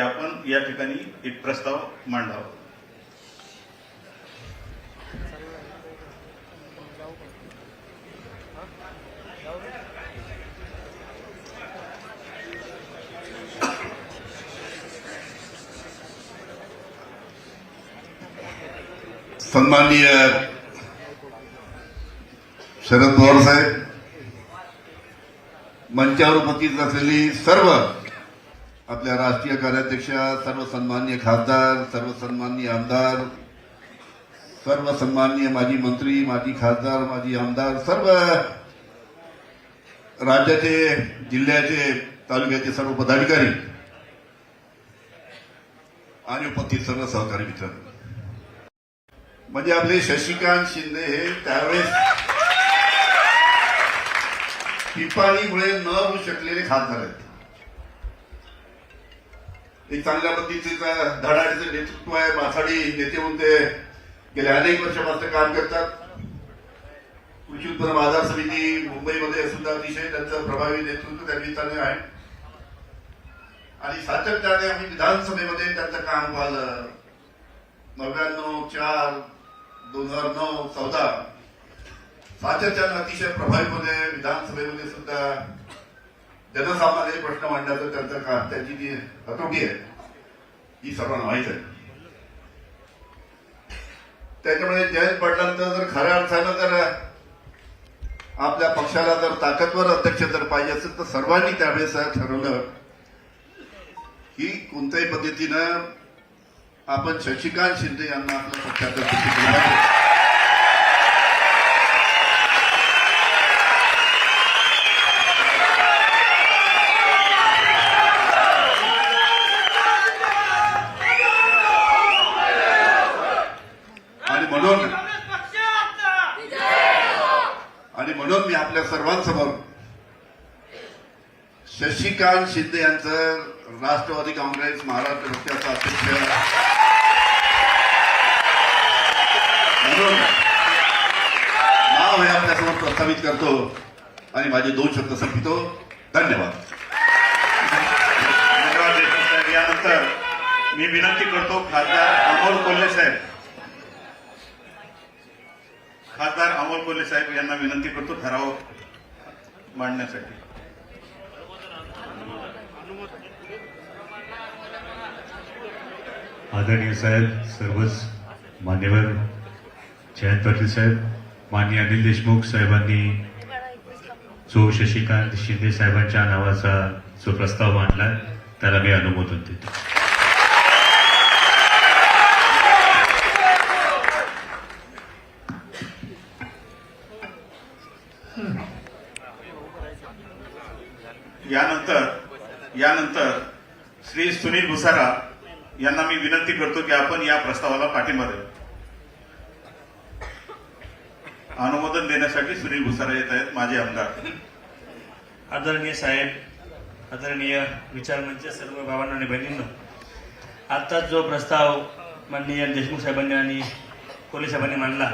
की आपण या ठिकाणी एक प्रस्ताव मांडावा. सन्माननीय शरद पवार साहेब मंचावर उपस्थित असलेली सर्व आपल्या राष्ट्रीय कार्याध्यक्षा सर्वसन्मान्य खासदार सर्वसन्मान्य आमदार सर्व सन्माननीय माजी मंत्री माजी खासदार माजी आमदार सर्व राज्याचे जिल्ह्याचे तालुक्याचे सर्व पदाधिकारी आणि उपस्थित सर्व सहकारी मित्र. म्हणजे आपले शशिकांत शिंदे हे त्यावेळेस पिपाणीमुळे न होऊ शकलेले खासदार आहेत. एक चांगल्या पद्धतीचं धडाडीचं नेतृत्व आहे. माथाडी नेते म्हणून ते गेले अनेक वर्षापासून काम करतात. कृषी उत्पन्न बाजार समिती मुंबईमध्ये सुद्धा अतिशय त्यांचं प्रभावी नेतृत्व त्या निमित्ताने आहे. आणि सातत्याने आम्ही विधानसभेमध्ये त्यांचं काम पाहिलं. नव्याण्णव चार दोन हजार नऊ चौदा. सातत्याने अतिशय प्रभावीपणे विधानसभेमध्ये सुद्धा जनसामान्य प्रश्न मांडण्याचं त्यांचं का त्यांची जी हतोटी आहे ही सर्वांना माहीत आहे. त्याच्यामुळे जयंत पाटलांचं जर खऱ्या अर्थानं जर आपल्या पक्षाला जर ताकदवर अध्यक्ष जर पाहिजे असेल तर सर्वांनी त्यावेळेस ठरवलं की कोणत्याही पद्धतीनं आपण शशिकांत शिंदे यांना आपल्या पक्षाचं अध्यक्ष केलं पाहिजे. आणि म्हणून आणि म्हणून मी आपल्या सर्वांसमोर शशिकांत शिंदे यांचं राष्ट्रवादी काँग्रेस महाराष्ट्र पक्षाचा अध्यक्ष. म्हणून नाव हे आपल्यासमोर प्रस्तावित करतो आणि माझे दोन शब्द संपितो. धन्यवाद. धन्यवाद यानंतर मी विनंती करतो खासदार अमोल कोल्हे साहेब. खासदार अमोल कोल्हे साहेब यांना विनंती करतो ठराव मांडण्यासाठी. आदरणीय साहेब सर्वच मान्यवर जयंत पाटील साहेब माननीय अनिल देशमुख साहेबांनी जो शशिकांत शिंदे साहेबांच्या नावाचा जो प्रस्ताव मांडला त्याला मी अनुमोदन देतो यानंतर यानंतर श्री सुनील भुसारा यांना मी विनंती करतो की आपण या प्रस्तावाला पाठिंबा देऊ. अनुमोदन देण्यासाठी सुनील भुसारा येत आहेत माझे आमदार. आदरणीय साहेब आदरणीय विचारमंच सर्व भावांना आणि बहिणींनो आत्ताच जो प्रस्ताव माननीय देशमुख साहेबांनी आणि कोल्हे साहेबांनी मांडला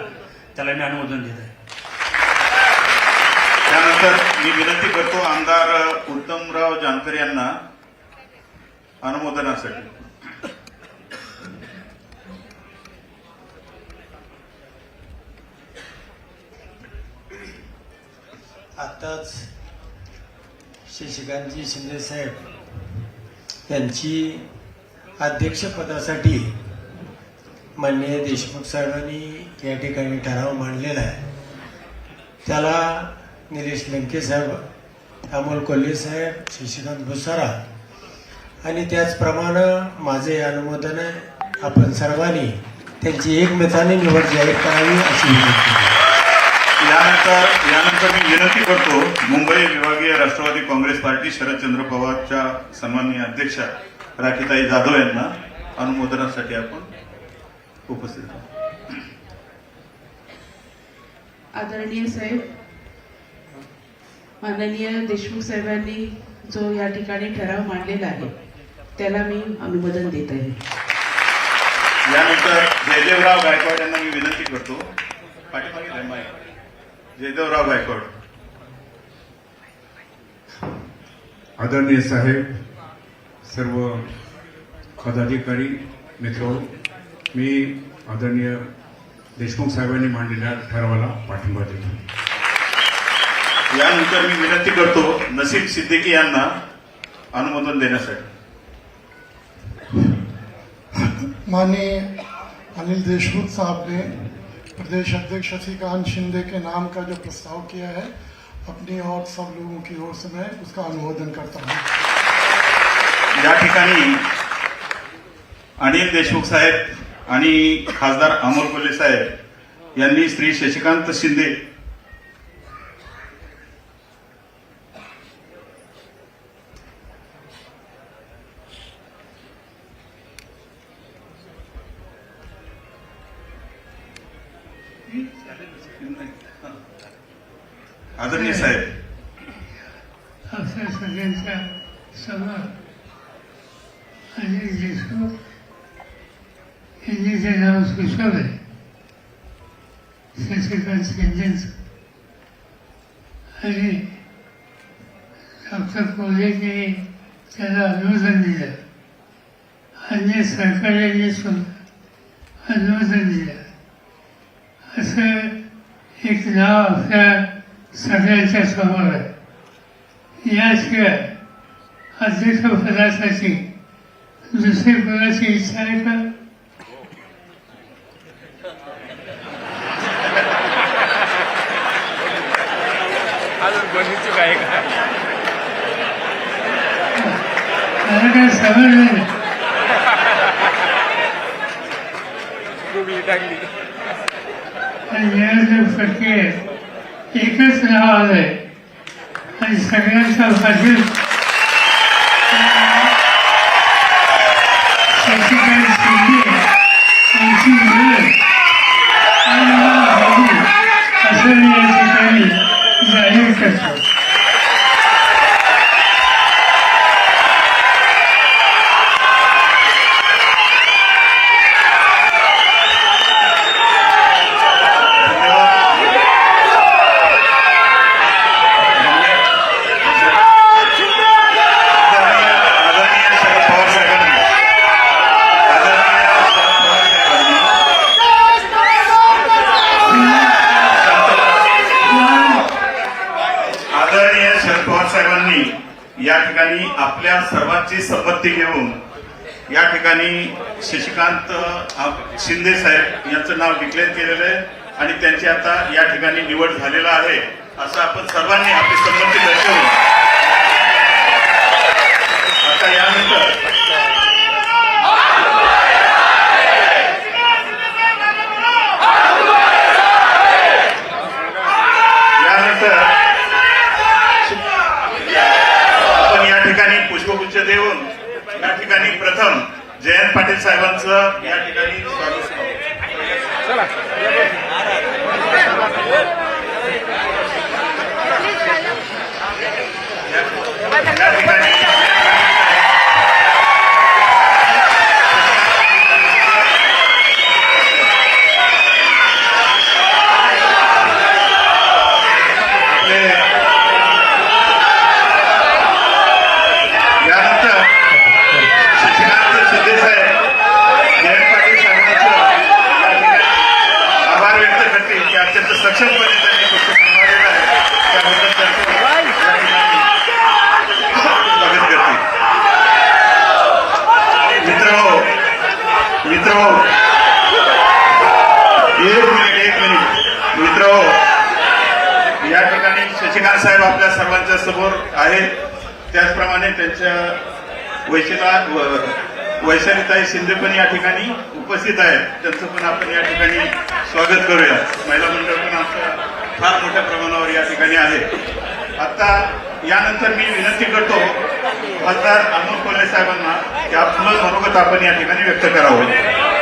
त्याला मी अनुमोदन देत आहे. त्यानंतर मी विनंती करतो आमदार उत्तमराव जानकर यांना अनुमोदनासाठी. आत्ताच शशिकांतजी शिंदे साहेब यांची अध्यक्षपदासाठी माननीय देशमुख साहेबांनी या ठिकाणी ठराव मांडलेला आहे. त्याला निलेश लंके साहेब अमोल कोल्हे साहेब शशिकांत भुसारा आणि त्याचप्रमाणे माझे अनुमोदन आहे आपण सर्वांनी त्यांची एकमेकाने निवड जाहीर करावी अशी विनंती. यानंतर यानंतर मी विनंती करतो मुंबई विभागीय राष्ट्रवादी काँग्रेस पार्टी शरदचंद्र पवारच्या सन्माननीय अध्यक्षा राखीताई जाधव यांना अनुमोदनासाठी आपण उपस्थित आहोत. आदरणीय साहेब माननीय देशमुख साहेबांनी जो या ठिकाणी ठराव मांडलेला आहे त्याला मी अनुमोदन देत आहे. यानंतर जयदेवराव गायकवाड यांना मी विनंती करतो. पाठीमागे. जयदेवराव गायकवाड. आदरणीय साहेब सर्व पदाधिकारी मित्र मी आदरणीय देशमुख साहेबांनी मांडलेल्या ठरावाला पाठिंबा देतो. यानंतर मी विनंती करतो नसीम सिद्दीकी यांना अनुमोदन देण्यासाठी. माननीय अनिल देशमुख साहब ने प्रदेश अध्यक्ष शशिकांत शिंदे के नाम का जो प्रस्ताव किया है अपनी और सब लोगों की ओर से मैं उसका अनुमोदन करता हूँ। या ठिकाणी अनिल देशमुख साहेब आणि खासदार अमोल कोल्हे साहेब यांनी श्री शशिकांत शिंदे आदरणीय साहेब. आपल्या सगळ्यांचा समोर अनिल देशमुख यांनी जे नाव सुचवलंय शशिकांत शिंदेचं. आणि डॉक्टर कोल्हेंनी त्याला अनुमोदन दिलं. अन्य सहकार्यांनी सुद्धा अनुमोदन दिलं. असं एक नाव आपल्या सगळ्यांच्या समोर आहे. याशिवाय अध्यक्षपदासाठी दुसरी कोणाची इच्छा आहे का? मला काय समजलं नाही. आणि निवडणूक प्रक्रियेत एकच नाव आलंय आणि सगळ्यांचा भाजप ठिकाणी आपल्या सर्वांची संपत्ती घेऊन या ठिकाणी शशिकांत शिंदे साहेब यांचं नाव डिक्लेअर केलेलं आहे आणि त्यांची आता या ठिकाणी निवड झालेला आहे असं आपण सर्वांनी आपली संमती दर्शवून. आता यानंतर आपण या ठिकाणी पुष्पगुच्छ देऊन या ठिकाणी प्रथम जयंत पाटील साहेबांचं या ठिकाणी स्वागत करू. या ठिकाणी आपले यानंतर शशिकांत शिंदे साहेब जयंत पाटील साहेबांचं या ठिकाणी आभार व्यक्त करतील की अत्यंत सक्षमपणे त्यांनी पक्ष सांभाळलेला आहे त्याबद्दल त्यांचं या ठिकाणी स्वागत करतील मित्र मित्र एक मिनिट एक मिनिट मित्र या ठिकाणी शशिकांत साहेब आपल्या सर्वांच्या समोर आहेत त्याचप्रमाणे त्यांच्या वैशिला वैशालीताई शिंदे पण या ठिकाणी उपस्थित आहेत. त्यांचं पण आपण या ठिकाणी स्वागत करूया. महिला मंडळ पण आमचं फार मोठ्या प्रमाणावर या ठिकाणी आहे. आता यानंतर मी विनंती करतो खासदार अमोल कोल्हे साहेबांना की आपलं मनोगत आपण या ठिकाणी व्यक्त करावं.